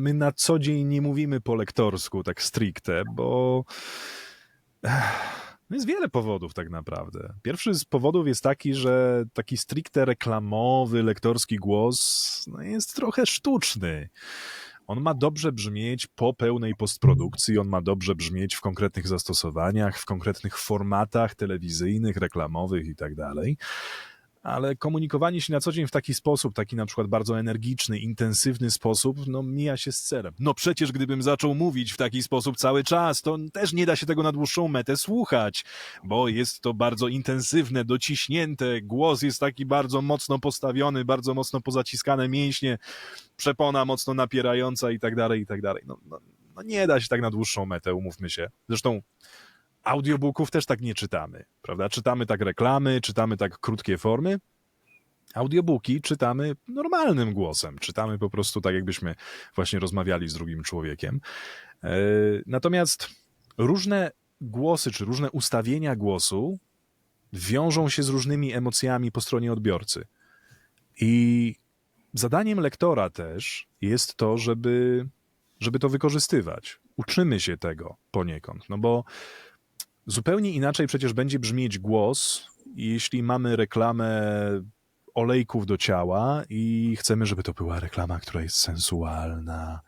my na co dzień nie mówimy po lektorsku tak stricte, bo jest wiele powodów tak naprawdę. Pierwszy z powodów jest taki, że taki stricte reklamowy, lektorski głos no jest trochę sztuczny. On ma dobrze brzmieć po pełnej postprodukcji, on ma dobrze brzmieć w konkretnych zastosowaniach, w konkretnych formatach telewizyjnych, reklamowych i tak dalej ale komunikowanie się na co dzień w taki sposób, taki na przykład bardzo energiczny, intensywny sposób, no mija się z celem. No przecież gdybym zaczął mówić w taki sposób cały czas, to też nie da się tego na dłuższą metę słuchać, bo jest to bardzo intensywne, dociśnięte, głos jest taki bardzo mocno postawiony, bardzo mocno pozaciskane mięśnie, przepona mocno napierająca i tak dalej, i tak dalej. No, no, no nie da się tak na dłuższą metę, umówmy się. Zresztą audiobooków też tak nie czytamy, prawda? Czytamy tak reklamy, czytamy tak krótkie formy. Audiobooki czytamy normalnym głosem, czytamy po prostu tak, jakbyśmy właśnie rozmawiali z drugim człowiekiem. E, natomiast różne głosy, czy różne ustawienia głosu wiążą się z różnymi emocjami po stronie odbiorcy. I zadaniem lektora też jest to, żeby, żeby to wykorzystywać. Uczymy się tego poniekąd, no bo Zupełnie inaczej przecież będzie brzmieć głos, jeśli mamy reklamę olejków do ciała i chcemy, żeby to była reklama, która jest sensualna,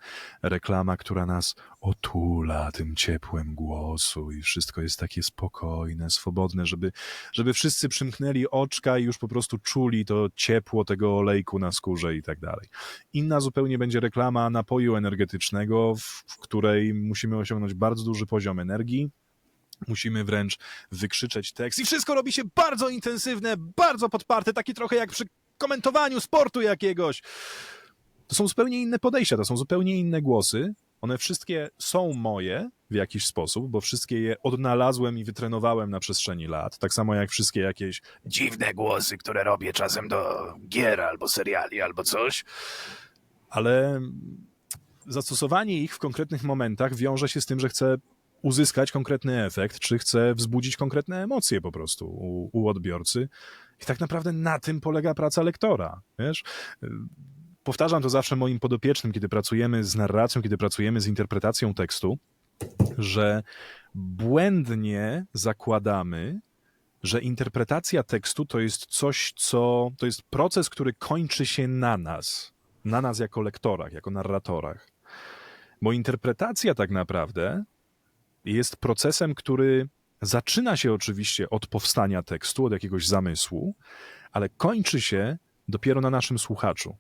reklama, która nas otula tym ciepłem głosu i wszystko jest takie spokojne, swobodne, żeby, żeby wszyscy przymknęli oczka i już po prostu czuli to ciepło tego olejku na skórze i tak dalej. Inna zupełnie będzie reklama napoju energetycznego, w, w której musimy osiągnąć bardzo duży poziom energii, Musimy wręcz wykrzyczeć tekst i wszystko robi się bardzo intensywne, bardzo podparte, takie trochę jak przy komentowaniu sportu jakiegoś. To są zupełnie inne podejścia, to są zupełnie inne głosy. One wszystkie są moje w jakiś sposób, bo wszystkie je odnalazłem i wytrenowałem na przestrzeni lat. Tak samo jak wszystkie jakieś dziwne głosy, które robię czasem do gier albo seriali albo coś. Ale zastosowanie ich w konkretnych momentach wiąże się z tym, że chcę uzyskać konkretny efekt, czy chce wzbudzić konkretne emocje po prostu u, u odbiorcy. I tak naprawdę na tym polega praca lektora. Wiesz? Powtarzam to zawsze moim podopiecznym, kiedy pracujemy z narracją, kiedy pracujemy z interpretacją tekstu, że błędnie zakładamy, że interpretacja tekstu to jest coś, co to jest proces, który kończy się na nas, na nas jako lektorach, jako narratorach. Bo interpretacja tak naprawdę jest procesem, który zaczyna się oczywiście od powstania tekstu, od jakiegoś zamysłu, ale kończy się dopiero na naszym słuchaczu,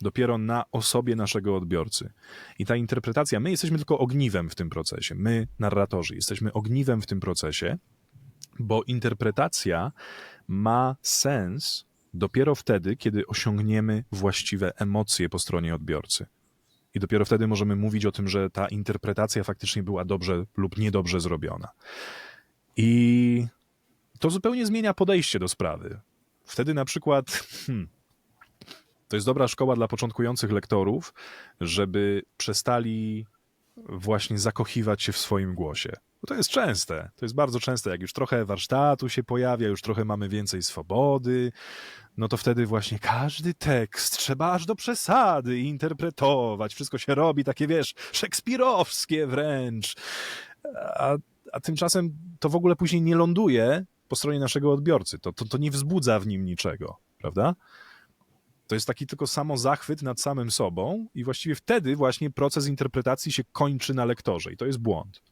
dopiero na osobie naszego odbiorcy. I ta interpretacja, my jesteśmy tylko ogniwem w tym procesie, my, narratorzy, jesteśmy ogniwem w tym procesie, bo interpretacja ma sens dopiero wtedy, kiedy osiągniemy właściwe emocje po stronie odbiorcy. I dopiero wtedy możemy mówić o tym, że ta interpretacja faktycznie była dobrze lub niedobrze zrobiona. I to zupełnie zmienia podejście do sprawy. Wtedy na przykład. Hmm, to jest dobra szkoła dla początkujących lektorów, żeby przestali właśnie zakochiwać się w swoim głosie. To jest częste, to jest bardzo częste. Jak już trochę warsztatu się pojawia, już trochę mamy więcej swobody, no to wtedy właśnie każdy tekst trzeba aż do przesady interpretować. Wszystko się robi takie, wiesz, szekspirowskie wręcz. A, a tymczasem to w ogóle później nie ląduje po stronie naszego odbiorcy. To, to, to nie wzbudza w nim niczego, prawda? To jest taki tylko samo zachwyt nad samym sobą i właściwie wtedy właśnie proces interpretacji się kończy na lektorze i to jest błąd.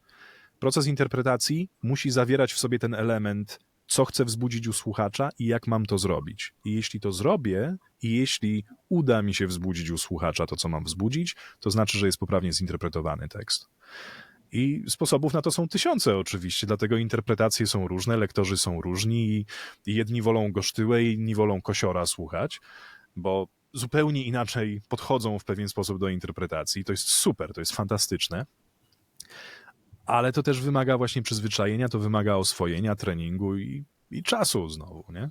Proces interpretacji musi zawierać w sobie ten element co chcę wzbudzić u słuchacza i jak mam to zrobić. I jeśli to zrobię, i jeśli uda mi się wzbudzić u słuchacza to, co mam wzbudzić, to znaczy, że jest poprawnie zinterpretowany tekst. I sposobów na to są tysiące oczywiście, dlatego interpretacje są różne, lektorzy są różni i jedni wolą gosztyłę, inni wolą kosiora słuchać, bo zupełnie inaczej podchodzą w pewien sposób do interpretacji. To jest super, to jest fantastyczne ale to też wymaga właśnie przyzwyczajenia, to wymaga oswojenia, treningu i, i czasu znowu, nie?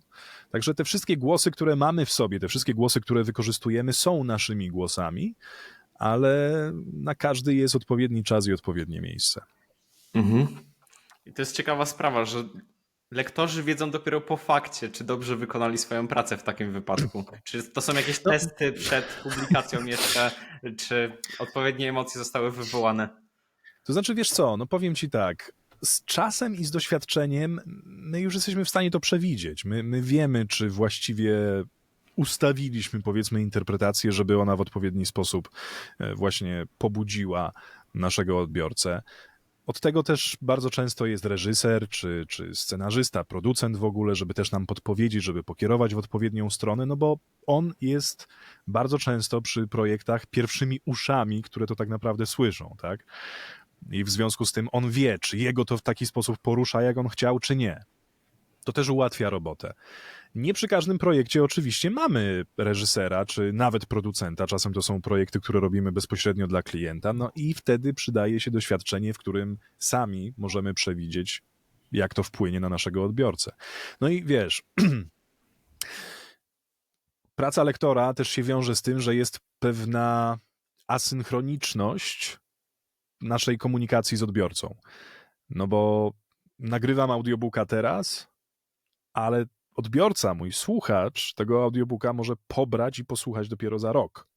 Także te wszystkie głosy, które mamy w sobie, te wszystkie głosy, które wykorzystujemy, są naszymi głosami, ale na każdy jest odpowiedni czas i odpowiednie miejsce. Mhm. I to jest ciekawa sprawa, że Lektorzy wiedzą dopiero po fakcie, czy dobrze wykonali swoją pracę w takim wypadku. Czy to są jakieś testy przed publikacją jeszcze, czy odpowiednie emocje zostały wywołane? To znaczy, wiesz co, no powiem ci tak, z czasem i z doświadczeniem my już jesteśmy w stanie to przewidzieć. My, my wiemy, czy właściwie ustawiliśmy, powiedzmy, interpretację, żeby ona w odpowiedni sposób e, właśnie pobudziła naszego odbiorcę. Od tego też bardzo często jest reżyser, czy, czy scenarzysta, producent w ogóle, żeby też nam podpowiedzieć, żeby pokierować w odpowiednią stronę, no bo on jest bardzo często przy projektach pierwszymi uszami, które to tak naprawdę słyszą, tak? I w związku z tym on wie, czy jego to w taki sposób porusza, jak on chciał, czy nie. To też ułatwia robotę. Nie przy każdym projekcie oczywiście mamy reżysera, czy nawet producenta. Czasem to są projekty, które robimy bezpośrednio dla klienta, no i wtedy przydaje się doświadczenie, w którym sami możemy przewidzieć, jak to wpłynie na naszego odbiorcę. No i wiesz, praca lektora też się wiąże z tym, że jest pewna asynchroniczność naszej komunikacji z odbiorcą. No bo nagrywam audiobooka teraz, ale odbiorca, mój słuchacz tego audiobooka może pobrać i posłuchać dopiero za rok.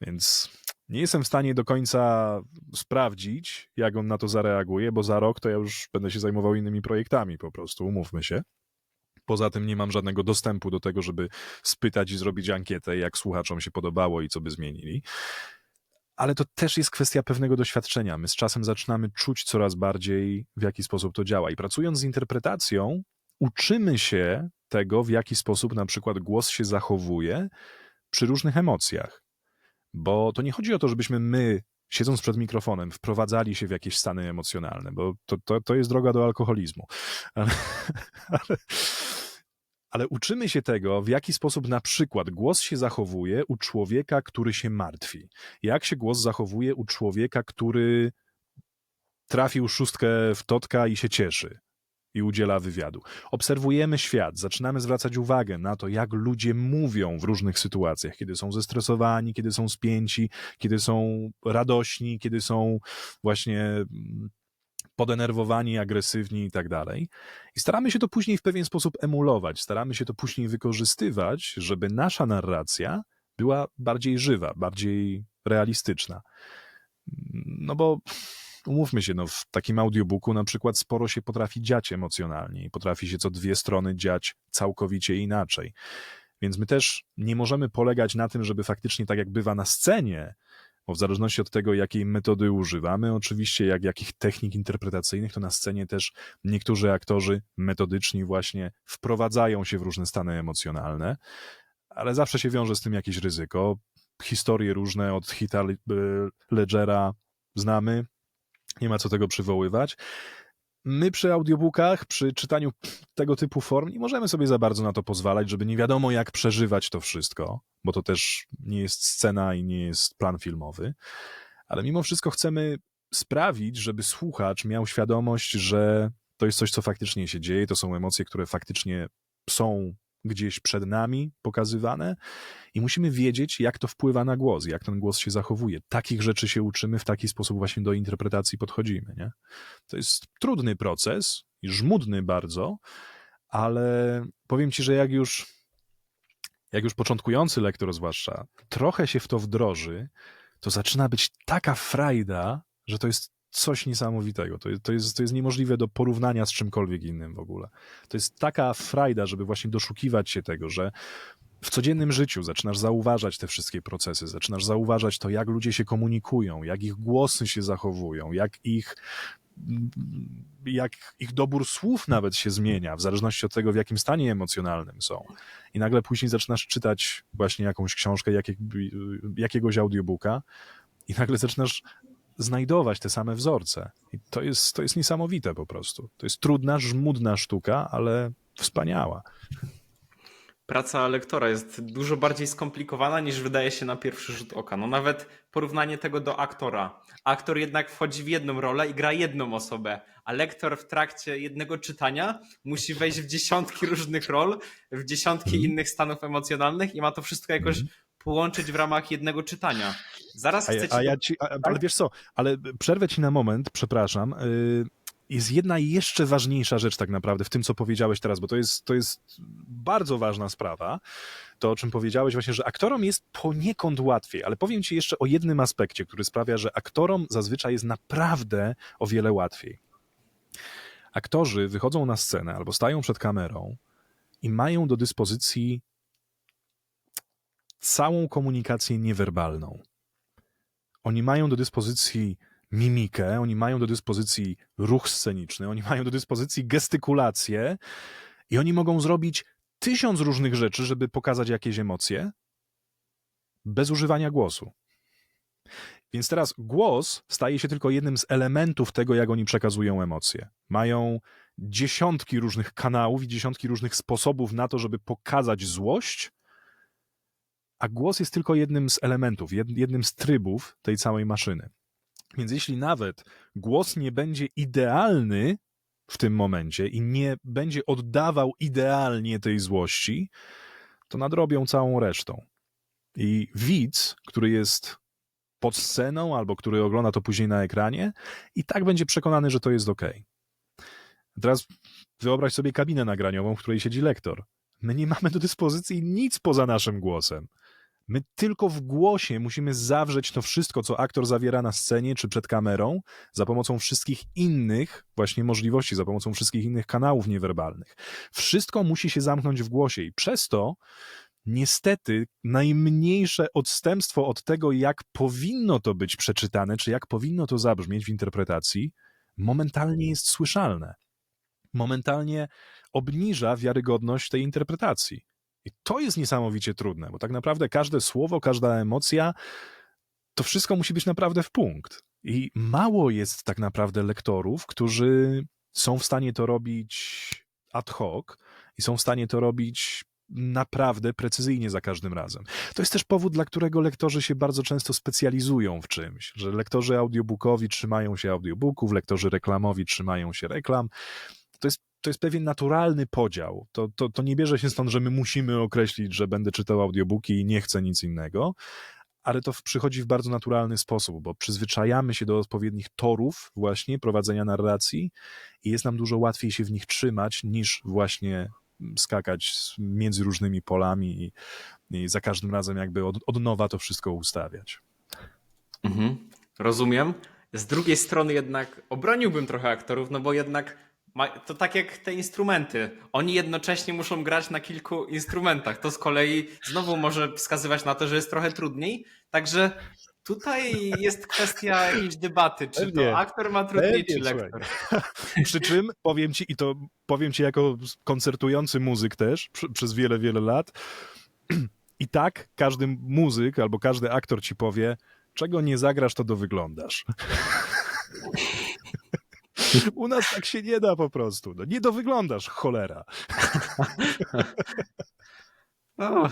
Więc nie jestem w stanie do końca sprawdzić, jak on na to zareaguje, bo za rok to ja już będę się zajmował innymi projektami, po prostu, umówmy się. Poza tym nie mam żadnego dostępu do tego, żeby spytać i zrobić ankietę, jak słuchaczom się podobało i co by zmienili. Ale to też jest kwestia pewnego doświadczenia. My z czasem zaczynamy czuć coraz bardziej, w jaki sposób to działa. I pracując z interpretacją, uczymy się tego, w jaki sposób na przykład głos się zachowuje przy różnych emocjach. Bo to nie chodzi o to, żebyśmy my, siedząc przed mikrofonem, wprowadzali się w jakieś stany emocjonalne, bo to, to, to jest droga do alkoholizmu. Ale, ale, ale uczymy się tego, w jaki sposób na przykład głos się zachowuje u człowieka, który się martwi. Jak się głos zachowuje u człowieka, który trafił szóstkę w totka i się cieszy i udziela wywiadu. Obserwujemy świat, zaczynamy zwracać uwagę na to, jak ludzie mówią w różnych sytuacjach, kiedy są zestresowani, kiedy są spięci, kiedy są radośni, kiedy są właśnie mm, podenerwowani, agresywni i tak dalej. I staramy się to później w pewien sposób emulować, staramy się to później wykorzystywać, żeby nasza narracja była bardziej żywa, bardziej realistyczna. No bo umówmy się, no w takim audiobooku na przykład sporo się potrafi dziać emocjonalnie i potrafi się co dwie strony dziać całkowicie inaczej. Więc my też nie możemy polegać na tym, żeby faktycznie tak jak bywa na scenie, bo w zależności od tego, jakiej metody używamy, oczywiście, jak jakich technik interpretacyjnych, to na scenie też niektórzy aktorzy metodyczni właśnie wprowadzają się w różne stany emocjonalne, ale zawsze się wiąże z tym jakieś ryzyko. Historie różne od Hita Ledgera znamy, nie ma co tego przywoływać. My przy audiobookach, przy czytaniu tego typu form nie możemy sobie za bardzo na to pozwalać, żeby nie wiadomo jak przeżywać to wszystko, bo to też nie jest scena i nie jest plan filmowy, ale mimo wszystko chcemy sprawić, żeby słuchacz miał świadomość, że to jest coś, co faktycznie się dzieje, to są emocje, które faktycznie są gdzieś przed nami pokazywane i musimy wiedzieć, jak to wpływa na głos, jak ten głos się zachowuje. Takich rzeczy się uczymy, w taki sposób właśnie do interpretacji podchodzimy. Nie? To jest trudny proces i żmudny bardzo, ale powiem ci, że jak już, jak już początkujący lektor zwłaszcza trochę się w to wdroży, to zaczyna być taka frajda, że to jest coś niesamowitego. To, to, jest, to jest niemożliwe do porównania z czymkolwiek innym w ogóle. To jest taka frajda, żeby właśnie doszukiwać się tego, że w codziennym życiu zaczynasz zauważać te wszystkie procesy, zaczynasz zauważać to, jak ludzie się komunikują, jak ich głosy się zachowują, jak ich jak ich dobór słów nawet się zmienia, w zależności od tego, w jakim stanie emocjonalnym są. I nagle później zaczynasz czytać właśnie jakąś książkę, jakiegoś audiobooka i nagle zaczynasz znajdować te same wzorce. I to jest, to jest niesamowite po prostu. To jest trudna, żmudna sztuka, ale wspaniała. Praca lektora jest dużo bardziej skomplikowana niż wydaje się na pierwszy rzut oka. No nawet porównanie tego do aktora. Aktor jednak wchodzi w jedną rolę i gra jedną osobę, a lektor w trakcie jednego czytania musi wejść w dziesiątki różnych rol, w dziesiątki mm. innych stanów emocjonalnych i ma to wszystko jakoś mm połączyć w ramach jednego czytania. Zaraz a, chcecie... A ja ci, a, ale wiesz co, ale przerwę ci na moment, przepraszam. Yy, jest jedna jeszcze ważniejsza rzecz tak naprawdę w tym, co powiedziałeś teraz, bo to jest, to jest bardzo ważna sprawa, to o czym powiedziałeś właśnie, że aktorom jest poniekąd łatwiej, ale powiem ci jeszcze o jednym aspekcie, który sprawia, że aktorom zazwyczaj jest naprawdę o wiele łatwiej. Aktorzy wychodzą na scenę albo stają przed kamerą i mają do dyspozycji całą komunikację niewerbalną. Oni mają do dyspozycji mimikę, oni mają do dyspozycji ruch sceniczny, oni mają do dyspozycji gestykulację i oni mogą zrobić tysiąc różnych rzeczy, żeby pokazać jakieś emocje bez używania głosu. Więc teraz głos staje się tylko jednym z elementów tego, jak oni przekazują emocje. Mają dziesiątki różnych kanałów i dziesiątki różnych sposobów na to, żeby pokazać złość, a głos jest tylko jednym z elementów, jednym z trybów tej całej maszyny. Więc jeśli nawet głos nie będzie idealny w tym momencie i nie będzie oddawał idealnie tej złości, to nadrobią całą resztą. I widz, który jest pod sceną albo który ogląda to później na ekranie, i tak będzie przekonany, że to jest ok. Teraz wyobraź sobie kabinę nagraniową, w której siedzi lektor. My nie mamy do dyspozycji nic poza naszym głosem. My tylko w głosie musimy zawrzeć to wszystko, co aktor zawiera na scenie czy przed kamerą, za pomocą wszystkich innych właśnie możliwości, za pomocą wszystkich innych kanałów niewerbalnych. Wszystko musi się zamknąć w głosie i przez to niestety najmniejsze odstępstwo od tego, jak powinno to być przeczytane, czy jak powinno to zabrzmieć w interpretacji, momentalnie jest słyszalne. Momentalnie obniża wiarygodność tej interpretacji. I to jest niesamowicie trudne, bo tak naprawdę każde słowo, każda emocja, to wszystko musi być naprawdę w punkt. I mało jest tak naprawdę lektorów, którzy są w stanie to robić ad hoc i są w stanie to robić naprawdę precyzyjnie za każdym razem. To jest też powód, dla którego lektorzy się bardzo często specjalizują w czymś, że lektorzy audiobookowi trzymają się audiobooków, lektorzy reklamowi trzymają się reklam. To jest to jest pewien naturalny podział. To, to, to nie bierze się stąd, że my musimy określić, że będę czytał audiobooki i nie chcę nic innego, ale to przychodzi w bardzo naturalny sposób, bo przyzwyczajamy się do odpowiednich torów właśnie prowadzenia narracji i jest nam dużo łatwiej się w nich trzymać niż właśnie skakać między różnymi polami i, i za każdym razem jakby od, od nowa to wszystko ustawiać. Mhm, rozumiem. Z drugiej strony jednak obroniłbym trochę aktorów, no bo jednak to tak jak te instrumenty. Oni jednocześnie muszą grać na kilku instrumentach. To z kolei znowu może wskazywać na to, że jest trochę trudniej. Także tutaj jest kwestia jakiejś debaty, czy Pewnie. to aktor ma trudniej, Pewnie, czy lektor. Przy czym powiem ci, i to powiem ci jako koncertujący muzyk też przez wiele, wiele lat, i tak każdy muzyk albo każdy aktor ci powie, czego nie zagrasz, to do wyglądasz. U nas tak się nie da po prostu. No, nie dowyglądasz, cholera. No,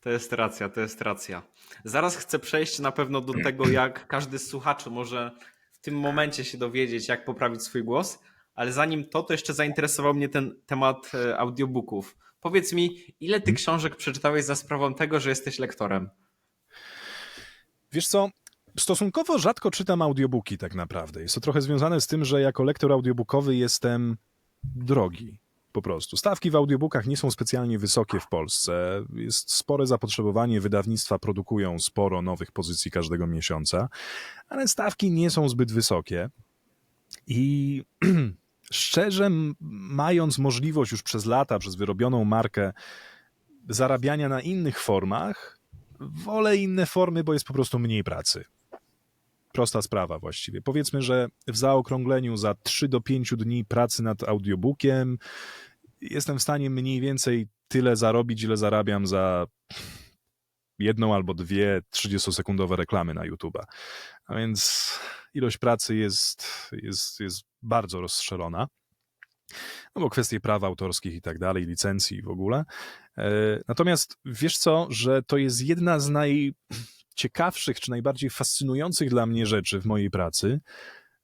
to jest racja, to jest racja. Zaraz chcę przejść na pewno do tego, jak każdy z słuchaczy może w tym momencie się dowiedzieć, jak poprawić swój głos, ale zanim to, to jeszcze zainteresował mnie ten temat e, audiobooków. Powiedz mi, ile ty hmm? książek przeczytałeś za sprawą tego, że jesteś lektorem? Wiesz co, stosunkowo rzadko czytam audiobooki tak naprawdę. Jest to trochę związane z tym, że jako lektor audiobookowy jestem drogi po prostu. Stawki w audiobookach nie są specjalnie wysokie w Polsce. Jest spore zapotrzebowanie, wydawnictwa produkują sporo nowych pozycji każdego miesiąca, ale stawki nie są zbyt wysokie. I szczerze, mając możliwość już przez lata, przez wyrobioną markę zarabiania na innych formach, wolę inne formy, bo jest po prostu mniej pracy prosta sprawa właściwie. Powiedzmy, że w zaokrągleniu za 3 do 5 dni pracy nad audiobookiem jestem w stanie mniej więcej tyle zarobić, ile zarabiam za jedną albo dwie 30-sekundowe reklamy na YouTube'a. A więc ilość pracy jest, jest, jest bardzo rozstrzelona. No bo kwestie praw autorskich i tak dalej, licencji w ogóle. E, natomiast wiesz co, że to jest jedna z naj ciekawszych czy najbardziej fascynujących dla mnie rzeczy w mojej pracy,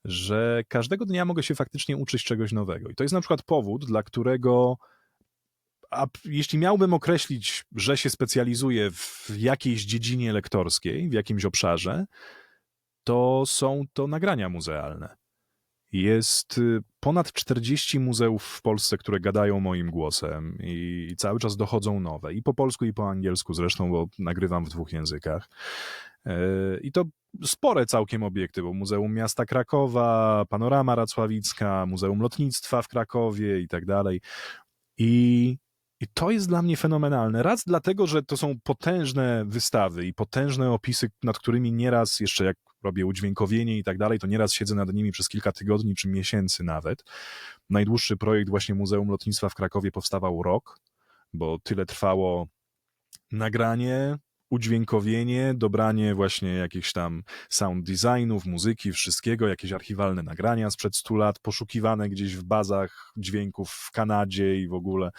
że każdego dnia mogę się faktycznie uczyć czegoś nowego. I to jest na przykład powód, dla którego a jeśli miałbym określić, że się specjalizuję w jakiejś dziedzinie lektorskiej, w jakimś obszarze, to są to nagrania muzealne. Jest y, ponad 40 muzeów w Polsce, które gadają moim głosem i cały czas dochodzą nowe. I po polsku, i po angielsku zresztą, bo nagrywam w dwóch językach. E, I to spore całkiem obiekty, bo Muzeum Miasta Krakowa, Panorama Racławicka, Muzeum Lotnictwa w Krakowie i tak dalej. I, I to jest dla mnie fenomenalne. Raz dlatego, że to są potężne wystawy i potężne opisy, nad którymi nieraz, jeszcze jak robię udźwiękowienie i tak dalej, to nieraz siedzę nad nimi przez kilka tygodni czy miesięcy nawet. Najdłuższy projekt właśnie Muzeum Lotnictwa w Krakowie powstawał rok, bo tyle trwało nagranie, udźwiękowienie, dobranie właśnie jakichś tam sound designów, muzyki, wszystkiego, jakieś archiwalne nagrania sprzed 100 lat, poszukiwane gdzieś w bazach dźwięków w Kanadzie i w ogóle.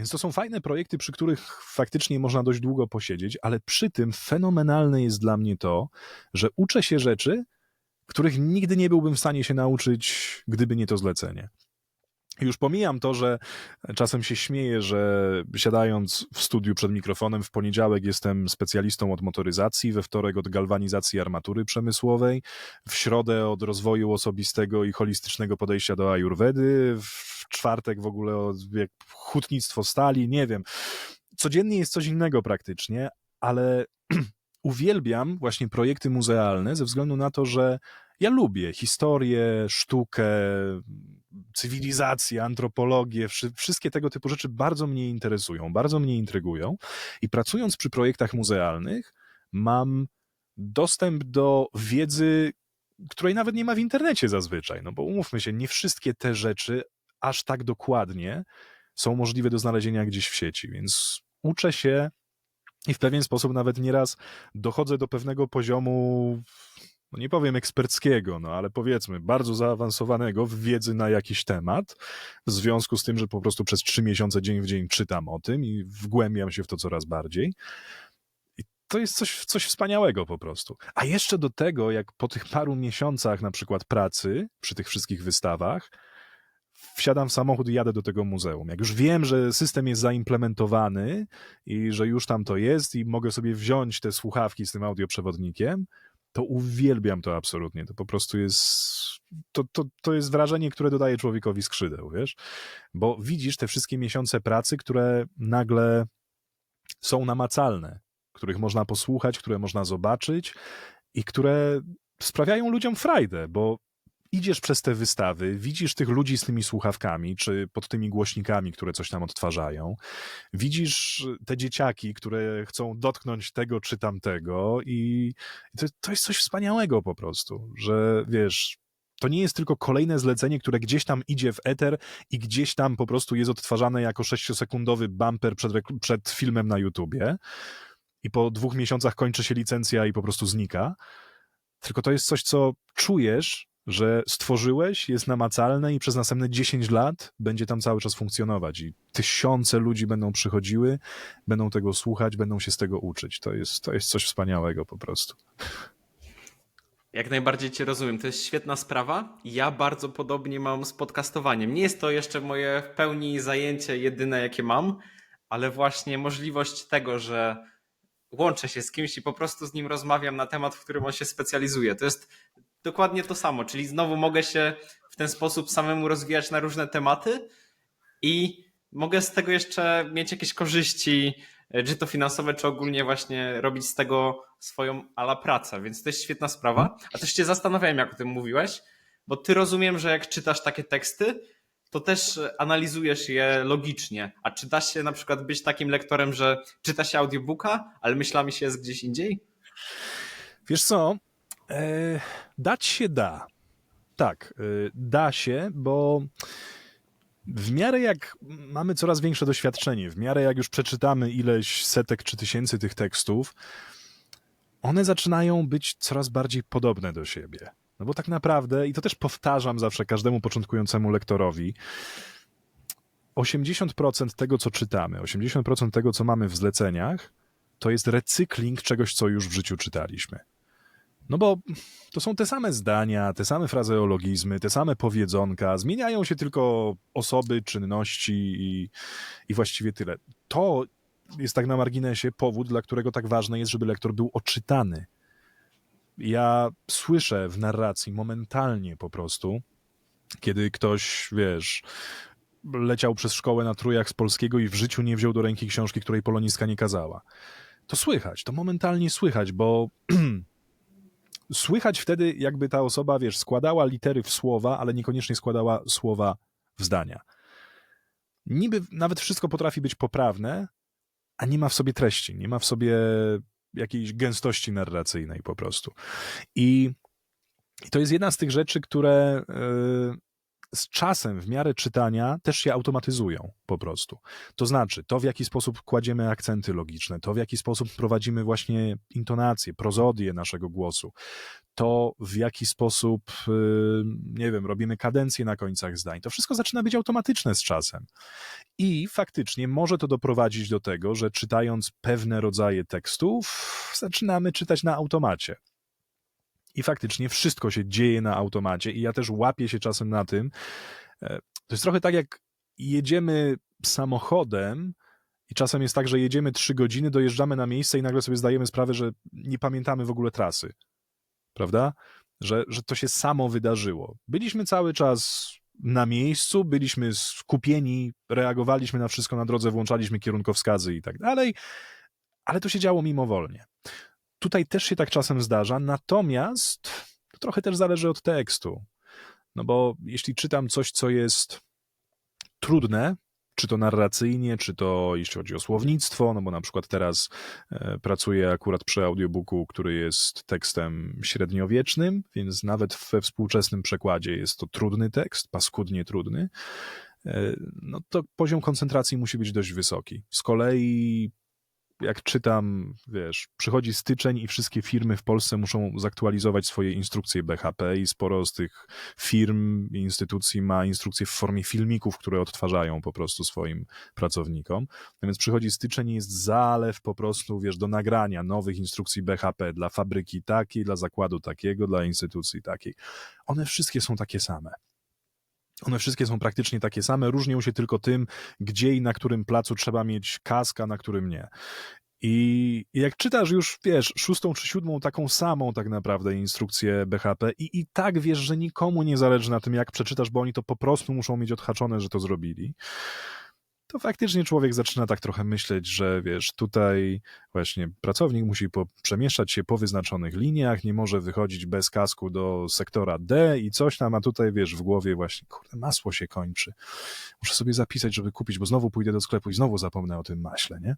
Więc to są fajne projekty, przy których faktycznie można dość długo posiedzieć, ale przy tym fenomenalne jest dla mnie to, że uczę się rzeczy, których nigdy nie byłbym w stanie się nauczyć, gdyby nie to zlecenie. Już pomijam to, że czasem się śmieję, że siadając w studiu przed mikrofonem w poniedziałek jestem specjalistą od motoryzacji, we wtorek od galwanizacji armatury przemysłowej, w środę od rozwoju osobistego i holistycznego podejścia do ajurwedy, w czwartek w ogóle od jak, hutnictwo stali, nie wiem. Codziennie jest coś innego praktycznie, ale uwielbiam właśnie projekty muzealne ze względu na to, że ja lubię historię, sztukę, cywilizację, antropologię, wszystkie tego typu rzeczy bardzo mnie interesują, bardzo mnie intrygują. I pracując przy projektach muzealnych, mam dostęp do wiedzy, której nawet nie ma w internecie zazwyczaj. No bo umówmy się, nie wszystkie te rzeczy aż tak dokładnie są możliwe do znalezienia gdzieś w sieci, więc uczę się i w pewien sposób nawet nieraz dochodzę do pewnego poziomu no nie powiem eksperckiego, no ale powiedzmy bardzo zaawansowanego w wiedzy na jakiś temat, w związku z tym, że po prostu przez trzy miesiące dzień w dzień czytam o tym i wgłębiam się w to coraz bardziej. I to jest coś, coś wspaniałego po prostu. A jeszcze do tego, jak po tych paru miesiącach na przykład pracy przy tych wszystkich wystawach, wsiadam w samochód i jadę do tego muzeum. Jak już wiem, że system jest zaimplementowany i że już tam to jest i mogę sobie wziąć te słuchawki z tym audioprzewodnikiem, to uwielbiam to absolutnie. To po prostu jest. To, to, to jest wrażenie, które dodaje człowiekowi skrzydeł, wiesz? Bo widzisz te wszystkie miesiące pracy, które nagle są namacalne, których można posłuchać, które można zobaczyć i które sprawiają ludziom frajdę, bo idziesz przez te wystawy, widzisz tych ludzi z tymi słuchawkami, czy pod tymi głośnikami, które coś tam odtwarzają, widzisz te dzieciaki, które chcą dotknąć tego czy tamtego i to, to jest coś wspaniałego po prostu, że wiesz, to nie jest tylko kolejne zlecenie, które gdzieś tam idzie w eter i gdzieś tam po prostu jest odtwarzane jako sześciosekundowy bumper przed, przed filmem na YouTubie i po dwóch miesiącach kończy się licencja i po prostu znika. Tylko to jest coś, co czujesz że stworzyłeś, jest namacalne i przez następne 10 lat będzie tam cały czas funkcjonować i tysiące ludzi będą przychodziły, będą tego słuchać, będą się z tego uczyć. To jest, to jest coś wspaniałego po prostu. Jak najbardziej Cię rozumiem. To jest świetna sprawa. Ja bardzo podobnie mam z podcastowaniem. Nie jest to jeszcze moje w pełni zajęcie jedyne, jakie mam, ale właśnie możliwość tego, że łączę się z kimś i po prostu z nim rozmawiam na temat, w którym on się specjalizuje. To jest dokładnie to samo, czyli znowu mogę się w ten sposób samemu rozwijać na różne tematy i mogę z tego jeszcze mieć jakieś korzyści, czy to finansowe, czy ogólnie właśnie robić z tego swoją ala pracę, więc to jest świetna sprawa. A też cię zastanawiałem, jak o tym mówiłeś, bo ty rozumiem, że jak czytasz takie teksty, to też analizujesz je logicznie. A czy da się na przykład być takim lektorem, że czyta się audiobooka, ale myślami się jest gdzieś indziej? Wiesz co, E, dać się da. Tak, e, da się, bo w miarę jak mamy coraz większe doświadczenie, w miarę jak już przeczytamy ileś setek czy tysięcy tych tekstów, one zaczynają być coraz bardziej podobne do siebie. No bo tak naprawdę, i to też powtarzam zawsze każdemu początkującemu lektorowi, 80% tego, co czytamy, 80% tego, co mamy w zleceniach, to jest recykling czegoś, co już w życiu czytaliśmy. No bo to są te same zdania, te same frazeologizmy, te same powiedzonka, zmieniają się tylko osoby, czynności i, i właściwie tyle. To jest tak na marginesie powód, dla którego tak ważne jest, żeby lektor był oczytany. Ja słyszę w narracji momentalnie po prostu, kiedy ktoś, wiesz, leciał przez szkołę na trójach z polskiego i w życiu nie wziął do ręki książki, której poloniska nie kazała. To słychać, to momentalnie słychać, bo słychać wtedy, jakby ta osoba, wiesz, składała litery w słowa, ale niekoniecznie składała słowa w zdania. Niby nawet wszystko potrafi być poprawne, a nie ma w sobie treści, nie ma w sobie jakiejś gęstości narracyjnej po prostu. I, to jest jedna z tych rzeczy, które yy, z czasem, w miarę czytania, też się automatyzują po prostu. To znaczy, to w jaki sposób kładziemy akcenty logiczne, to w jaki sposób prowadzimy właśnie intonację, prozodię naszego głosu, to w jaki sposób, yy, nie wiem, robimy kadencję na końcach zdań. To wszystko zaczyna być automatyczne z czasem. I faktycznie może to doprowadzić do tego, że czytając pewne rodzaje tekstów, zaczynamy czytać na automacie. I faktycznie wszystko się dzieje na automacie, i ja też łapię się czasem na tym. e, To jest trochę tak, jak jedziemy samochodem, i czasem jest tak, że jedziemy trzy godziny, dojeżdżamy na miejsce i nagle sobie zdajemy sprawę, że nie pamiętamy w ogóle trasy. Prawda? Że, że to się samo wydarzyło. Byliśmy cały czas na miejscu, byliśmy skupieni, reagowaliśmy na wszystko na drodze, włączaliśmy kierunkowskazy i tak dalej, ale to się działo mimowolnie. Tutaj też się tak czasem zdarza, natomiast to trochę też zależy od tekstu. No bo jeśli czytam coś, co jest trudne, czy to narracyjnie, czy to jeśli chodzi o słownictwo, no bo na przykład teraz e, pracuję akurat przy audiobooku, który jest tekstem średniowiecznym, więc nawet we współczesnym przekładzie jest to trudny tekst, paskudnie trudny, e, no to poziom koncentracji musi być dość wysoki. Z kolei jak czytam, wiesz, przychodzi styczeń i wszystkie firmy w Polsce muszą zaktualizować swoje instrukcje BHP i sporo z tych firm i instytucji ma instrukcje w formie filmików, które odtwarzają po prostu swoim pracownikom. No więc przychodzi styczeń i jest zalew po prostu, wiesz, do nagrania nowych instrukcji BHP dla fabryki takiej, dla zakładu takiego, dla instytucji takiej. One wszystkie są takie same. One wszystkie są praktycznie takie same, różnią się tylko tym, gdzie i na którym placu trzeba mieć kask, a na którym nie. I jak czytasz już, wiesz, szóstą czy siódmą taką samą tak naprawdę instrukcję BHP i, i tak wiesz, że nikomu nie zależy na tym, jak przeczytasz, bo oni to po prostu muszą mieć odhaczone, że to zrobili, to faktycznie człowiek zaczyna tak trochę myśleć, że wiesz, tutaj właśnie pracownik musi po, przemieszczać się po wyznaczonych liniach, nie może wychodzić bez kasku do sektora D i coś tam, a tutaj wiesz, w głowie właśnie, kurde, masło się kończy. Muszę sobie zapisać, żeby kupić, bo znowu pójdę do sklepu i znowu zapomnę o tym maśle, nie?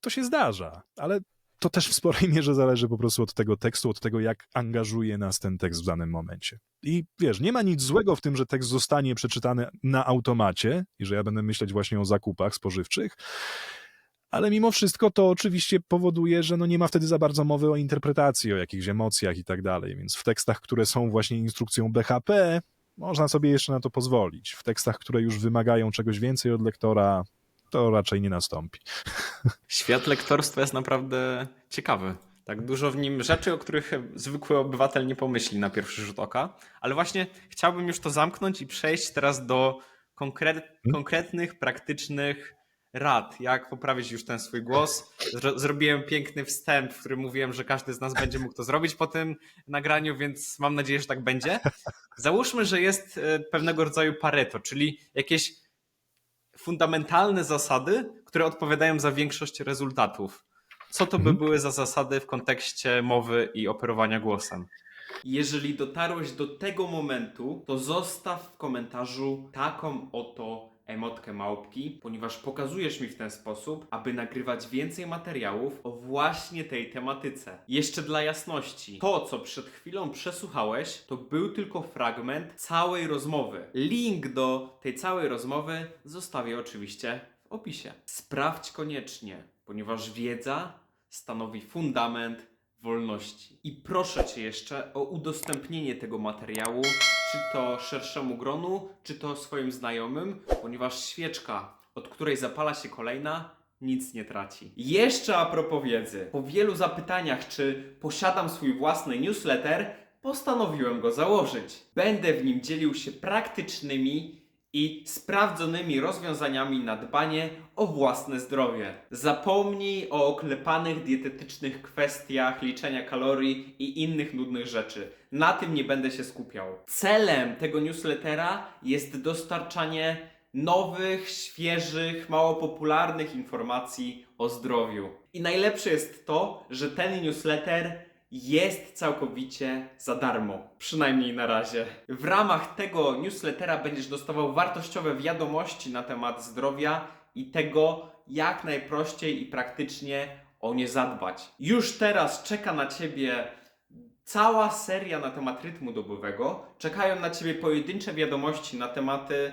To się zdarza, ale to też w sporej mierze zależy po prostu od tego tekstu, od tego, jak angażuje nas ten tekst w danym momencie. I wiesz, nie ma nic złego w tym, że tekst zostanie przeczytany na automacie i że ja będę myśleć właśnie o zakupach spożywczych, ale mimo wszystko to oczywiście powoduje, że no nie ma wtedy za bardzo mowy o interpretacji, o jakichś emocjach i tak dalej. Więc w tekstach, które są właśnie instrukcją BHP, można sobie jeszcze na to pozwolić. W tekstach, które już wymagają czegoś więcej od lektora, to raczej nie nastąpi. Świat lektorstwa jest naprawdę ciekawy. Tak dużo w nim rzeczy, o których zwykły obywatel nie pomyśli na pierwszy rzut oka. Ale właśnie chciałbym już to zamknąć i przejść teraz do konkret, konkretnych, praktycznych rad, jak poprawić już ten swój głos. Zro, zrobiłem piękny wstęp, w którym mówiłem, że każdy z nas będzie mógł to zrobić po tym nagraniu, więc mam nadzieję, że tak będzie. Załóżmy, że jest e, pewnego rodzaju pareto, czyli jakieś fundamentalne zasady, które odpowiadają za większość rezultatów. Co to by Mhm. były za zasady w kontekście mowy i operowania głosem? Jeżeli dotarłeś do tego momentu, to zostaw w komentarzu taką oto emotkę małpki, ponieważ pokazujesz mi w ten sposób, aby nagrywać więcej materiałów o właśnie tej tematyce. Jeszcze dla jasności, to co przed chwilą przesłuchałeś, to był tylko fragment całej rozmowy. Link do tej całej rozmowy zostawię oczywiście w opisie. Sprawdź koniecznie, ponieważ wiedza stanowi fundament wolności. I proszę Cię jeszcze o udostępnienie tego materiału, czy to szerszemu gronu, czy to swoim znajomym, ponieważ świeczka, od której zapala się kolejna, nic nie traci. Jeszcze a propos wiedzy. Po wielu zapytaniach, czy posiadam swój własny newsletter, postanowiłem go założyć. Będę w nim dzielił się praktycznymi i sprawdzonymi rozwiązaniami na dbanie o własne zdrowie. Zapomnij o oklepanych dietetycznych kwestiach liczenia kalorii i innych nudnych rzeczy. Na tym nie będę się skupiał. Celem tego newslettera jest dostarczanie nowych, świeżych, mało popularnych informacji o zdrowiu. I najlepsze jest to, że ten newsletter jest całkowicie za darmo. Przynajmniej na razie. W ramach tego newslettera będziesz dostawał wartościowe wiadomości na temat zdrowia i tego, jak najprościej i praktycznie o nie zadbać. Już teraz czeka na Ciebie cała seria na temat rytmu dobowego. Czekają na Ciebie pojedyncze wiadomości na tematy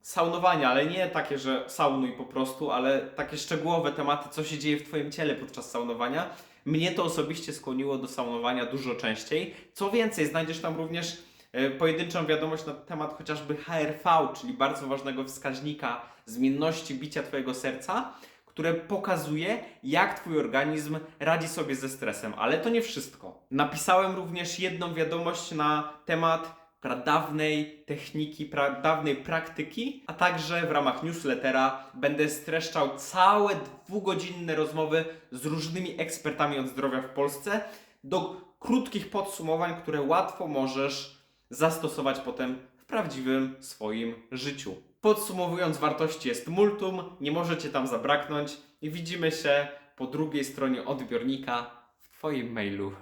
saunowania, ale nie takie, że saunuj po prostu, ale takie szczegółowe tematy, co się dzieje w Twoim ciele podczas saunowania. Mnie to osobiście skłoniło do saunowania dużo częściej. Co więcej, znajdziesz tam również e, pojedynczą wiadomość na temat chociażby HRV, czyli bardzo ważnego wskaźnika zmienności bicia Twojego serca, które pokazuje, jak Twój organizm radzi sobie ze stresem. Ale to nie wszystko. Napisałem również jedną wiadomość na temat pradawnej techniki, pradawnej praktyki, a także w ramach newslettera będę streszczał całe dwugodzinne rozmowy z różnymi ekspertami od zdrowia w Polsce do krótkich podsumowań, które łatwo możesz zastosować potem w prawdziwym swoim życiu. Podsumowując, wartości jest multum, nie możecie tam zabraknąć i widzimy się po drugiej stronie odbiornika w Twoim mailu.